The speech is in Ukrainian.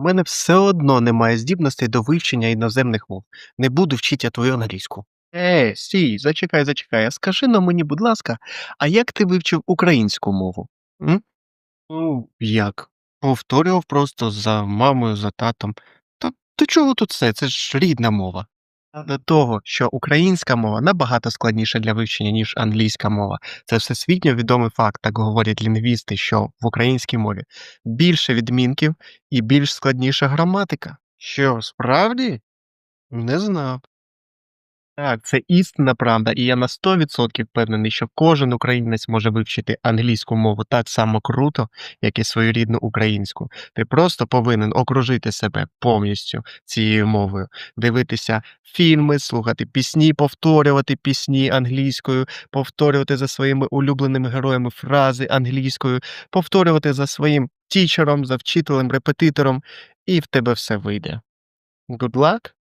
У мене все одно немає здібностей до вивчення іноземних мов. Не буду вчити я твою англійську. Е, стій, зачекай, зачекай. А скажи на мені, будь ласка, а як ти вивчив українську мову? М? Ну, як? Повторював просто за мамою, за татом. Та до чого тут все? Це ж рідна мова. До того, що українська мова набагато складніша для вивчення, ніж англійська мова. Це всесвітньо відомий факт, так говорять лінгвісти, що в українській мові більше відмінків і більш складніша граматика. Що, справді? Не знав. Так, це істинна правда, і я на 100% впевнений, що кожен українець може вивчити англійську мову так само круто, як і свою рідну українську. Ти просто повинен окружити себе повністю цією мовою, дивитися фільми, слухати пісні, повторювати пісні англійською, повторювати за своїми улюбленими героями фрази англійською, повторювати за своїм тічером, за вчителем, репетитором, і в тебе все вийде. Good luck!